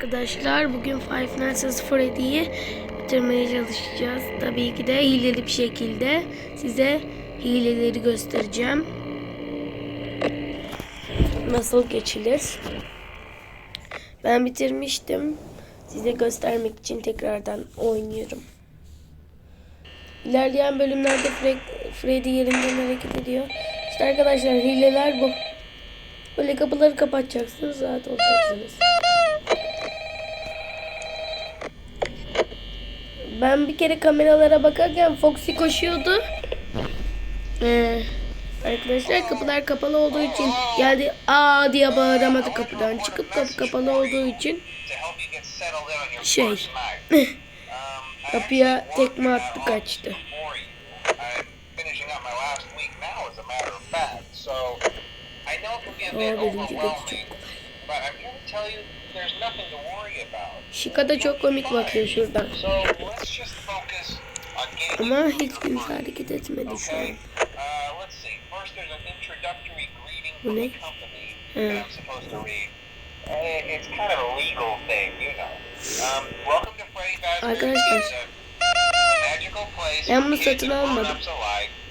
arkadaşlar. Bugün Five Nights at Freddy'yi bitirmeye çalışacağız. Tabii ki de hileli bir şekilde size hileleri göstereceğim. Nasıl geçilir? Ben bitirmiştim. Size göstermek için tekrardan oynuyorum. İlerleyen bölümlerde Fre- Freddy yerinden hareket ediyor. İşte arkadaşlar hileler bu. Böyle kapıları kapatacaksınız rahat olacaksınız. Ben bir kere kameralara bakarken Foxy koşuyordu. Ee, arkadaşlar kapılar kapalı olduğu için geldi aa diye bağıramadı kapıdan çıkıp kapı kapalı olduğu için şey kapıya tekme attı kaçtı. Aa birinci de çok kolay. Şika da çok komik bakıyor şuradan. Ama hiç kimse hareket etmedi şu an. Bu ne? He. Arkadaşlar, ben bunu satın almadım.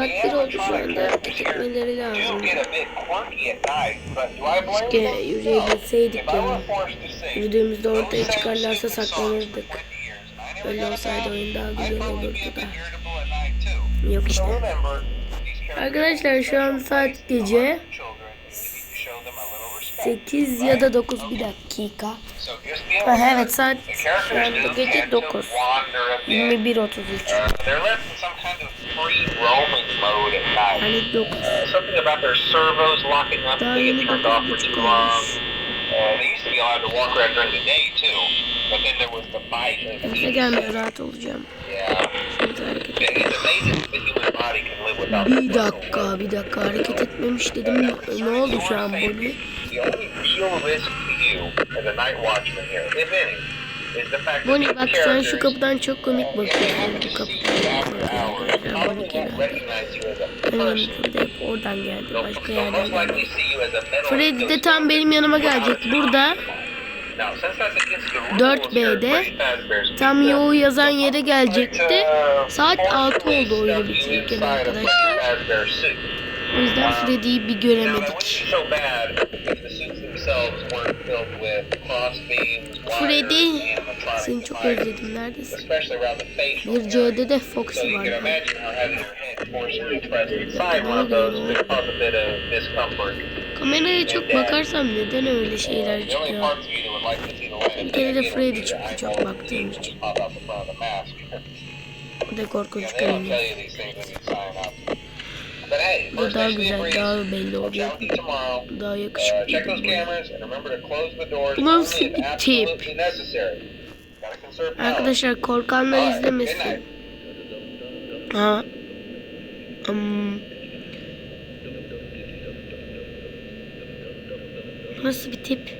Saat the bir oldu şu anda do lazım. Keşke yürüyebilseydik ya. Yürüdüğümüzde ortaya çıkarlarsa saklanırdık. 20 years, and I never Öyle olsaydı oyun daha güzel olurdu da. Yok işte. Arkadaşlar şu an saat gece among the children, and you need to show them a little respect, 8 ya da right? 9 bir dakika. Ha, evet saat şu anda gece tend to 9. wander a bit. 21.33. Mode at night. Yani 9. Uh, something about their servos locking up Daha they get turned off for 9.30 too long. Uh, they used to be allowed to walk around during the day too, but then there was the fight of gelmiyor set. rahat olacağım. Yeah. It's amazing the human body can live without Bir dakika bir dakika hareket etmemiş dedim. Ne oldu şu an Bonnie? The only real risk to you as a night watchman here, if any, Bonnie bak sen şu characters kapıdan çok komik bakıyorsun. happen Bu kapıdan. Bonnie onu person. burada hep oradan geldi. Başka yerden geldi. Freddy de tam benim yanıma gelecek. Burada Now, since that's against the rules, 4B'de here at Freddy Fazbear's tam Yo yazan yere gelecekti. Saat 6 forcefully oldu oyunu bitirirken arkadaşlar. O yüzden Freddy'yi bir göremedik. Freddy, seni çok özledim. Neredesin? Bir. C'de de Foxy var. Kameraya çok bakarsam neden öyle şeyler The only çıkıyor? Bir kere de Freddy çıktı çok baktığım için. Bu da korkunç görünüyor. Bu daha güzel, daha belli oluyor. Daha yakışıklı bu. nasıl bir tip? Arkadaşlar korkanlar izlemesin. Ha. Hmm. Nasıl bir tip?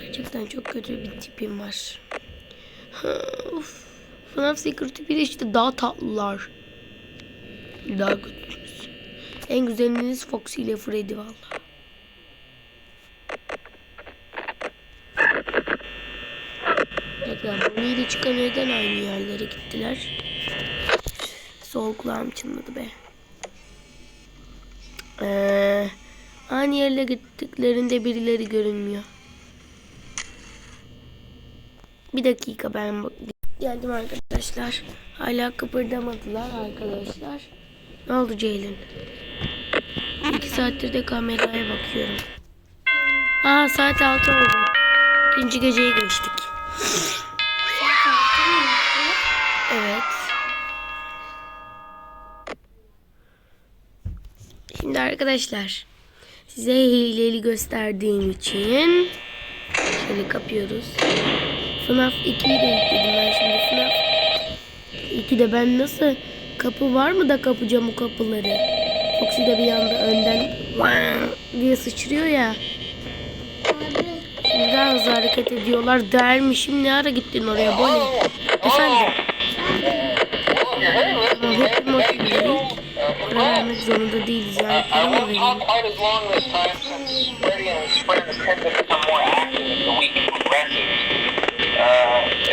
Gerçekten çok kötü bir tipim var. Ha, Of. FNAF Secret 1 işte daha tatlılar. Daha kötüsünüz. En güzeliniz Foxy ile Freddy valla. Tekrar Bonnie ile çıkan neden aynı yerlere gittiler? Sol kulağım çınladı be. Ee, aynı yerlere gittiklerinde birileri görünmüyor. Bir dakika ben geldim arkadaşlar. Hala kıpırdamadılar arkadaşlar. Ne oldu Ceylin? İki saattir de kameraya bakıyorum. Aa saat 6 oldu. İkinci geceye geçtik. Evet. Şimdi arkadaşlar size hileli gösterdiğim için şöyle kapıyoruz. FNAF 2'yi de yükledim ben şimdi FNAF ki de ben nasıl kapı var mı da kapacağım o kapıları. Foxy de bir anda önden diye sıçrıyor ya. Şimdi daha hızlı hareket ediyorlar dermişim. Ne ara gittin oraya Bonnie? Efendim? Ama hep motive değil. Para vermek zorunda değiliz yani. Para mı verelim?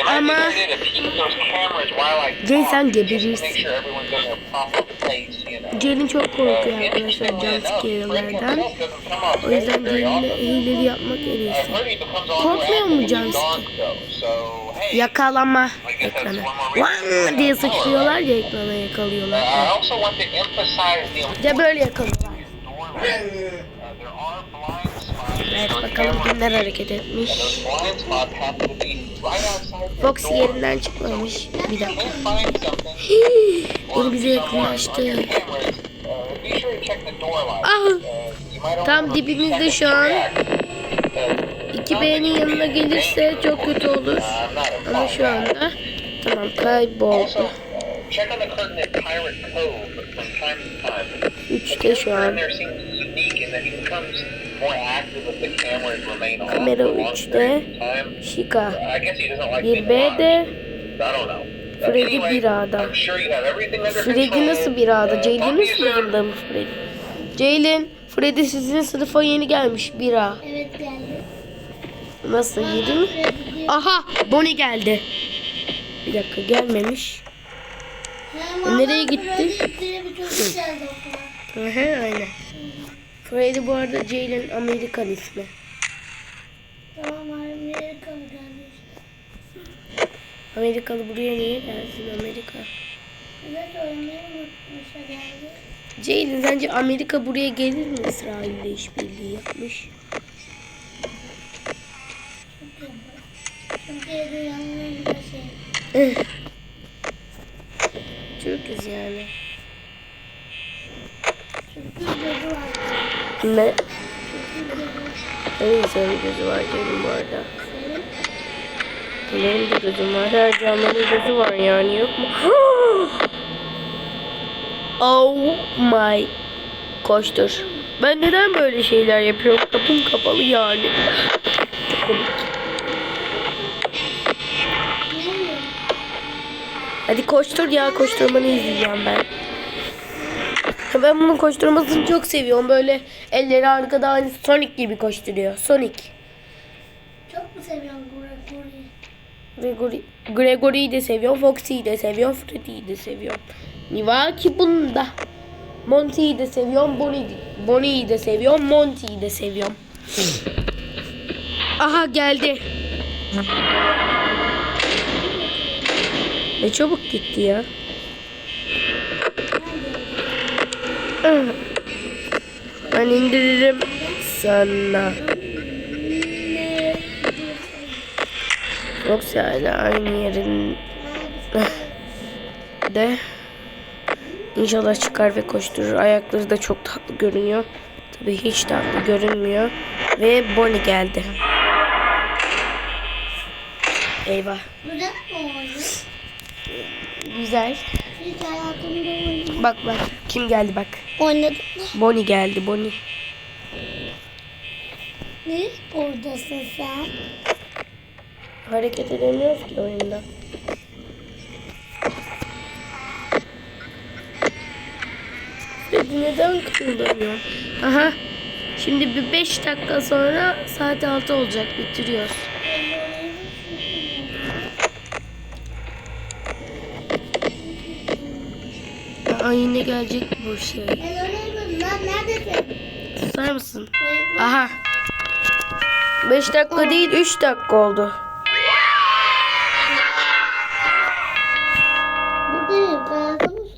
I Jay, talk, sen just to geberirsin. make sure everyone's in their proper place, you know. Ceylin çok korkuyor arkadaşlar interestingly jump enough, Freddy scare'lardan. himself doesn't come off O yüzden often. hileli yapmak en iyisi. Korkmuyor mu hey, Yakalama ekranı. Vang diye sıçrıyorlar ya ekrana yakalıyorlar. De böyle yakalıyorlar. Evet bakalım kimler hareket etmiş. Fox yerinden çıkmamış. Bir dakika. Something Biri bize light. Ah! Tam dibimizde şu an. react. Uh, İki B'nin yanına gelirse çok kötü olur. Ama şu anda tamam kayboldu. Also, uh, check on the curtain at Pirate Cove from time to time. Üçte şu The an. Kamera for a long üçte. period of time. Şika. I guess he doesn't like Bir being B'de. watched. I don't know. Uh, Freddy anyway, bir A'da. I'm sure you have everything under Freddy control. nasıl bir A'da? Uh, Ceylin talk to you soon. sınıfında mı Freddy? Ceylin, Freddy sizin sınıfa yeni gelmiş bir A. Evet geldi. Nasıl yedi mi? Aha Bonnie geldi. Bir dakika gelmemiş. Nereye gitti? Hı hı aynen. Freddy bu arada Ceylin Amerikan ismi. Tamam Amerikalı geldi işte. Amerikalı buraya niye gelsin Amerika? Evet unutmuşa geldi. Ceylin sence Amerika buraya gelir mi İsrail'le işbirliği yapmış? Türkiye'de yanlarında şey. Türk'üz yani. Türk'ün gözü var. Ne? En insanın gözü var Ceylin bu arada. Benim de gözüm var. Her canlının gözü var yani yok mu? oh my. Koştur. Ben neden böyle şeyler yapıyorum? Kapım kapalı yani. Hadi koştur ya koşturmanı izleyeceğim ben. Ben bunun koşturmasını çok seviyorum. Böyle elleri arkada hani Sonic gibi koşturuyor. Sonic. Çok mu seviyorsun Gregory'i? Gregory, Gregory'yi de seviyorum. Foxy'yi de seviyorum. Freddy'yi de seviyorum. Ne var ki bunda? Monty'yi de seviyorum. Bonnie, Bonnie'yi de seviyorum. Monty'yi de seviyorum. Aha geldi. Ne çabuk gitti ya. Ben indiririm sana. Yoksa hala aynı yerin de inşallah çıkar ve koşturur. Ayakları da çok tatlı görünüyor. Tabii hiç tatlı görünmüyor. Ve Bonnie geldi. Eyvah. Güzel. Bak bak. Kim geldi bak. Oynadım. Bonnie geldi. Bonnie. Ne? Oradasın sen. Hareket edemiyoruz ki oyunda. Dedi neden kımıldamıyor? Aha. Şimdi bir 5 dakika sonra saat 6 olacak. Bitiriyoruz. Aa yine gelecek bu şey. Susar mısın? Aha. 5 dakika değil 3 dakika oldu.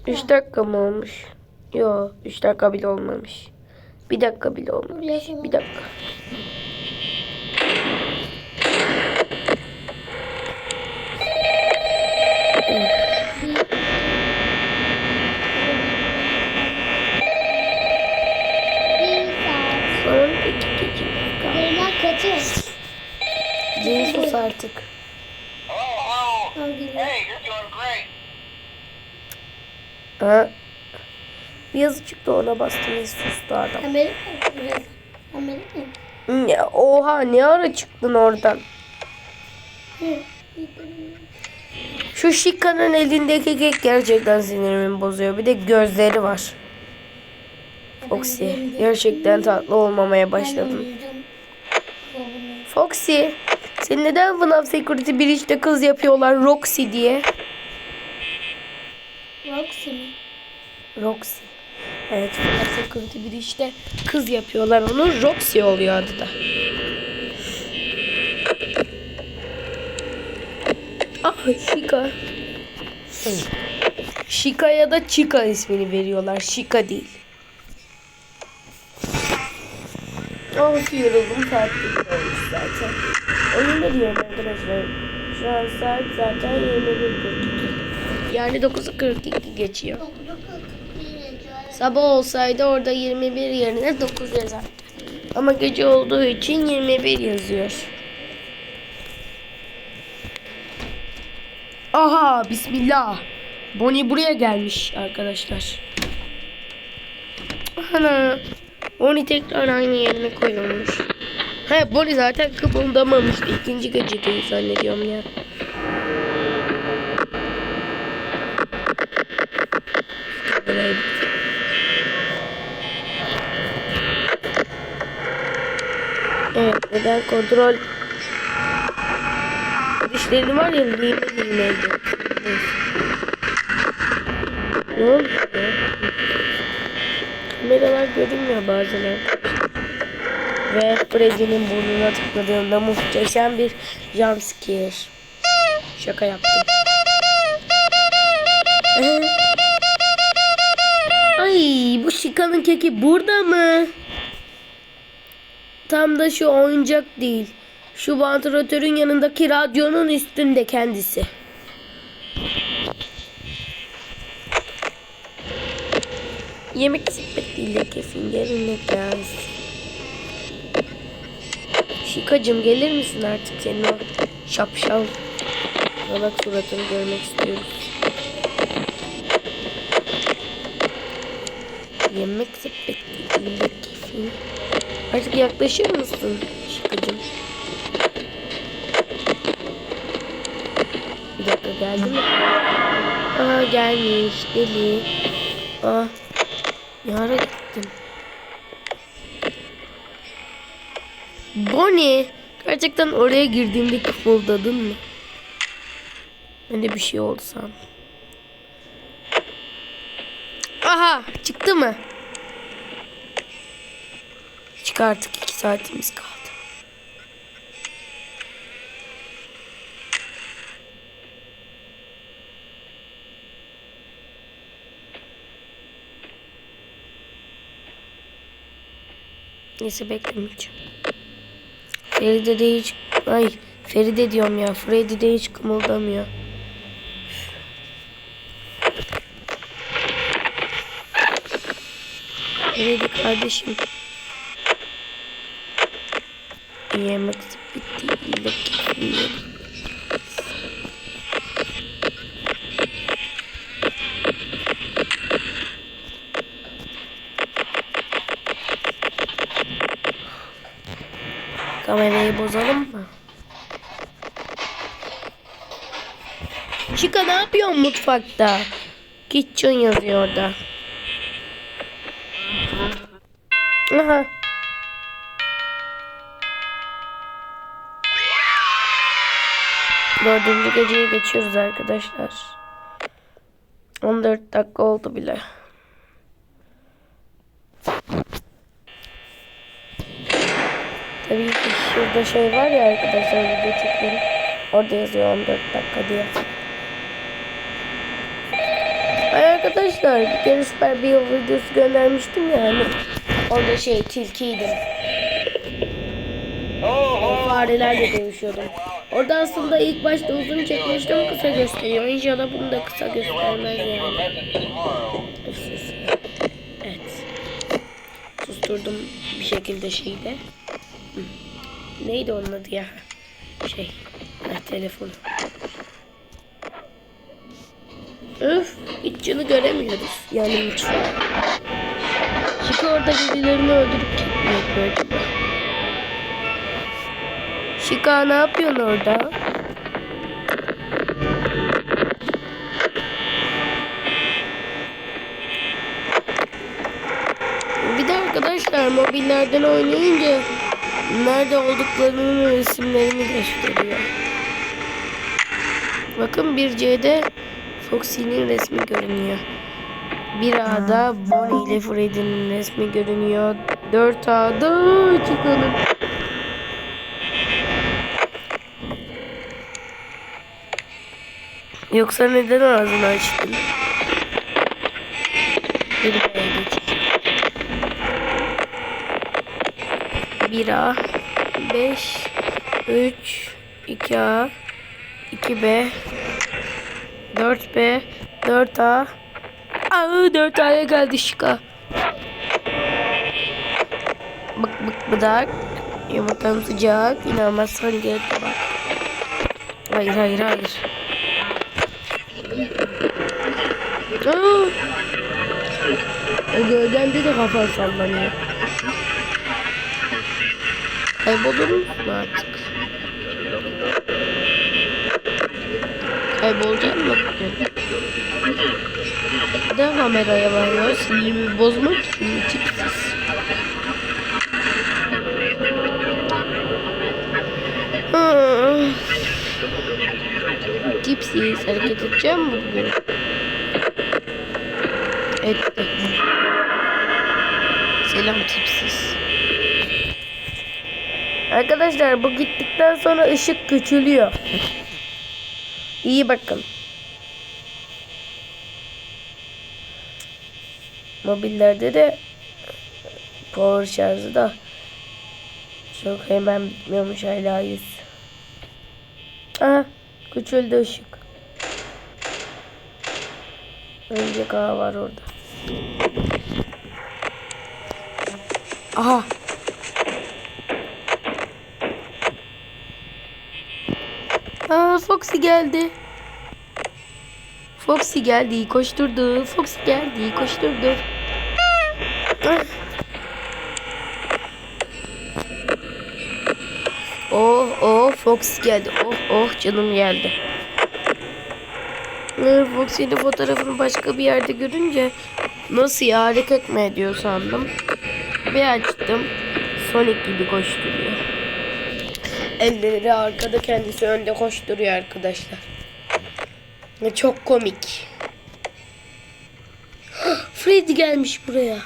3 dakika mı olmuş? Yo 3 dakika bile olmamış. Bir dakika bile olmamış. Bir dakika. Bir saat. Sonra iki iki dakika. Benim kaçı? Ceyi sus artık. Al geliyor. Hey, you're doing great. Ha. Bir yazı çıktı ona bastım sustu adam. Amerika. Amerika. Ya, oha ne ara çıktın oradan? Şu Şika'nın elindeki kek gerçekten sinirimi bozuyor. Bir de gözleri var. Foxy gerçekten tatlı olmamaya başladın. Foxy sen neden FNAF Security Breach'te kız yapıyorlar Roxy diye? Roxy mi? Roxy. Evet FNAF Security Breach'te kız yapıyorlar onu. Roxy oluyor adı da. Ah Şika. Şika ya da Chica ismini veriyorlar. Şika değil. Of yoruldum saat olmuş zaten. Oyunda diyorum arkadaşlar. Şu an saat zaten 21.42. Yani 9.42 geçiyor. Sabah olsaydı orada 21 yerine 9 yazardı. Ama gece olduğu için 21 yazıyor. Aha bismillah. Bonnie buraya gelmiş arkadaşlar. Ana. Bonnie tekrar aynı yerine koyulmuş. He Bonnie zaten kıpıldamamıştı. İkinci gecedeyi zannediyorum ya. Buraya Evet neden kontrol Dişlerini var ya lime limeydi. Ne oldu? Kameralar görünmüyor bazen. Ve Freddy'nin burnuna tıkladığımda muhteşem bir jumpscare. Şaka yaptım. Ee? Ay bu şikanın keki burada mı? Tam da şu oyuncak değil. Şu vantilatörün yanındaki radyonun üstünde kendisi. Yemek sepetiyle kefin gelinmek lazım. Şikacım gelir misin artık senin o şapşal salak suratını görmek istiyoruz. Yemek sepetiyle kefin. Artık yaklaşır mısın Şikacım? Bir dakika geldi mi? Aa gelmiş deli. Aa ne ara gittin? Bonnie gerçekten oraya girdiğimde kıpıldadın mı? De bir şey oldu sandım. Aha çıktı mı? Çık artık iki saatimiz kaldı. Neyse beklemeyeceğim. Feride de hiç... Ay Feride diyorum ya. Freddy de hiç kımıldamıyor. Freddy kardeşim. Yemek bitti. Kamerayı bozalım mı? Chica ne yapıyorsun mutfakta? Kitchen yazıyor orada. Aha. Dördüncü geceye geçiyoruz arkadaşlar. 14 dakika oldu bile. Tabii ki şurada şey var ya arkadaşlar video çekiyorum. Orada yazıyor 14 dakika diye. Ay arkadaşlar bir kere süper bir yol videosu göndermiştim ya hani. Orada şey tilkiydim. O farelerle dövüşüyordum. Orada aslında ilk başta uzun çekmiştim kısa gösteriyor. İnşallah bunu da kısa göstermez yani. Öfsüz. Evet. Susturdum bir şekilde şeyi de. Hı. Neydi onun adı ya? Şey. Ha, telefonu. Öf, hiç canı göremiyoruz. Yani hiç. Şika orada birilerini öldürüp mu acaba? Şika ne yapıyorsun orada? Bir de arkadaşlar mobillerden oynayınca nerede olduklarının resimlerini gösteriyor. Bakın bir C'de Foxy'nin resmi görünüyor. Bir A'da Bonnie ile Freddy'nin resmi görünüyor. 4 A'da çıkalım. Yoksa neden ağzını açtın? Bir B'ye geçeceğim. 1 A 5 3 2 A 2B 4B 4A Aa 4A'ya geldi şıka. Bık bık bıdak. Yumurtam sıcak. İnanmazsan gel bak. Hayır hayır hayır. Aa. O gölgende de kafan sallanıyor. Kaybolur musun artık? Kaybolacak mı? Neden kameraya bakıyor? Sinirimi bozmak için mi tipsiz? Hmm. Tipsiz hareket edeceğim mi bugün? Ettim. Selam tipsiz. Arkadaşlar bu gittikten sonra ışık küçülüyor. İyi bakın. Mobillerde de power şarjı da çok hemen bitmiyormuş hala 100. Aha küçüldü ışık. Önce K var orada. Aha. Aa Foxy geldi. Foxy geldi, koşturdu. Foxy geldi, koşturdu. Ah. Oh oh Fox geldi. Oh oh canım geldi. Ee, Foxy'nin fotoğrafını başka bir yerde görünce nasıl ya hareket mi ediyor sandım. Bir açtım. Sonic gibi koşturuyor. Elleri arkada kendisi önde koşturuyor arkadaşlar. Ve Çok komik. Freddy gelmiş buraya.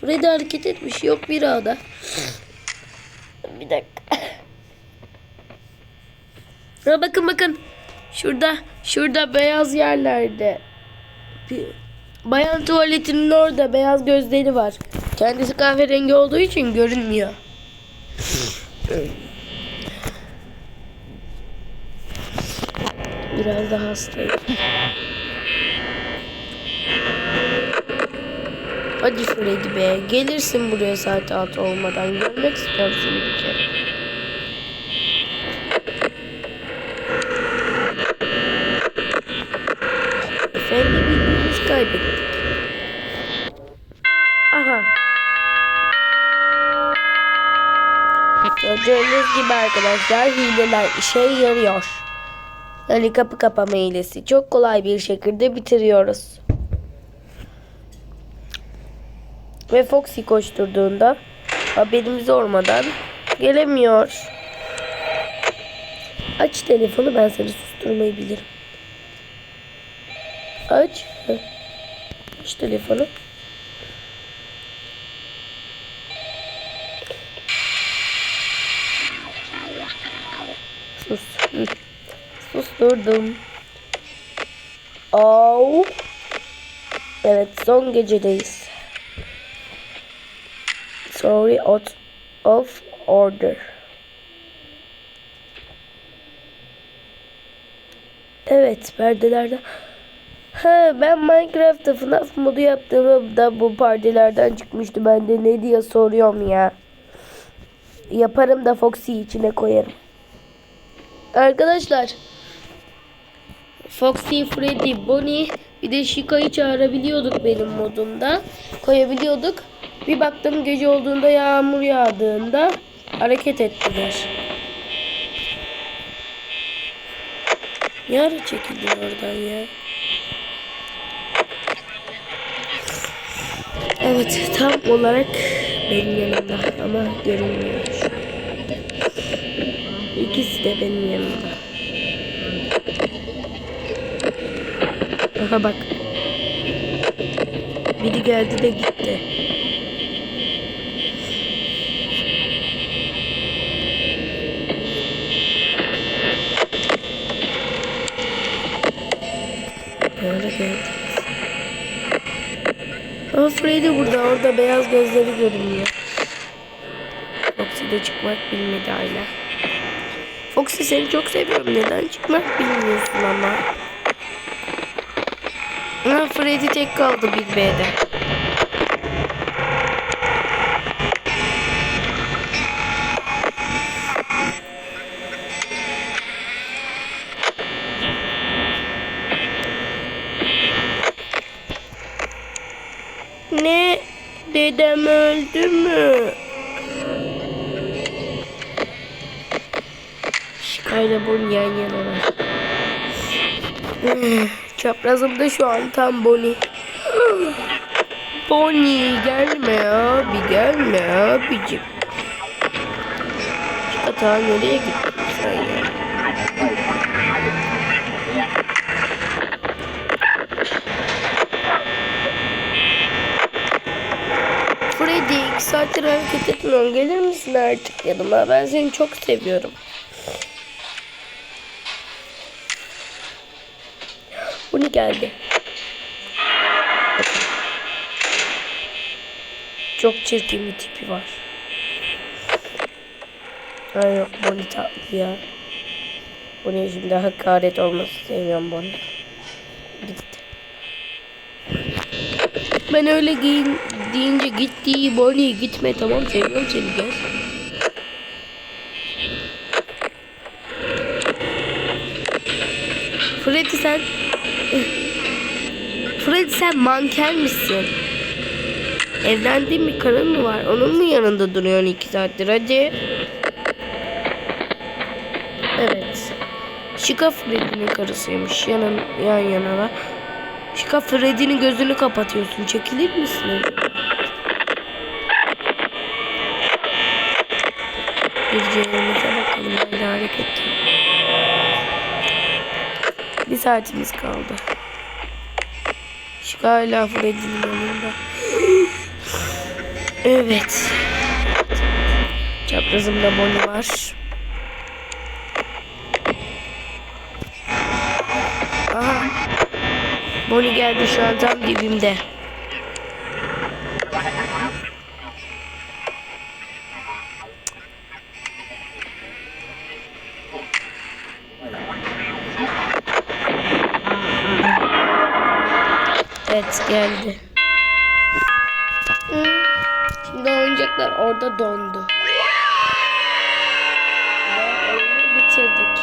Freddy hareket etmiş. Yok bir ağda. Bir dakika. Ha, bakın bakın. Şurada. Şurada beyaz yerlerde. Bayan tuvaletinin orada beyaz gözleri var. Kendisi kahverengi olduğu için görünmüyor. Biraz daha hastayım. Hadi Freddy be. Gelirsin buraya saat 6 olmadan. Görmek istiyorum seni bir kere. Efendim birbirimiz kaybettik. Aha. Gördüğünüz gibi arkadaşlar hileler işe yarıyor. Yani kapı kapama hilesi çok kolay bir şekilde bitiriyoruz. Ve Foxy koşturduğunda haberimiz olmadan gelemiyor. Aç telefonu ben seni susturmayı bilirim. Aç. Aç telefonu. Sus. Hı. Susturdum. Au. Evet son gecedeyiz. Sorry out of order. Evet perdelerde. Ha ben Minecraft'ta FNAF modu yaptığımda bu perdelerden çıkmıştı. Ben de ne diye soruyorum ya. Yaparım da Foxy içine koyarım. Arkadaşlar Foxy, Freddy, Bonnie bir de Shika'yı çağırabiliyorduk benim modumda. Koyabiliyorduk. Bir baktım gece olduğunda yağmur yağdığında hareket ettiler. Ne ara çekildin oradan ya? Evet tam olarak benim yanımda ama görünmüyor. İkisi de benim yanımda. Aha bak. Biri geldi de gitti. Böyle geldi. Ama Freddy burada. Orada beyaz gözleri görünüyor. Foxy de çıkmak bilmedi hala. Foxy seni çok seviyorum. Neden çıkmak bilmiyorsun ama. Freddy tek kaldı bir B'de. Ne? Dedem öldü mü? Şikayla Bonnie yan yanalar. Çaprazımda şu an tam Bonnie. Bonnie gelme abi gelme abicim. Hata nereye gittin sen ya? Freddy iki saattir hareket etmiyorsun. Gelir misin artık yanıma? Ben seni çok seviyorum. Geldi? Çok çirkin bir tipi var. Ay yok Bonnie tatlı ya. Bonnie şimdi hakaret olması sevmiyorum Bonnie. Gitti. Ben öyle giyin deyince gitti Bonnie gitme tamam seviyorum seni gel. Freddy sen Freddy sen manken misin? Evlendiğin bir karın mı var? Onun mu yanında duruyorsun iki saattir? Hadi. Evet. Şika Freddy'nin karısıymış. Yanın, yan yana. Şika Freddy'nin gözünü kapatıyorsun. Çekilir misin? Gireceğimize bakalım. Öyle hareket. Bir saatimiz kaldı. Şika hala Freddy'nin yanında. Evet. Çaprazımda Bonnie var. Aha. Bonnie geldi şu an tam dibimde. Geldi. Şimdi oyuncaklar orada dondu. Ve oyunu bitirdik.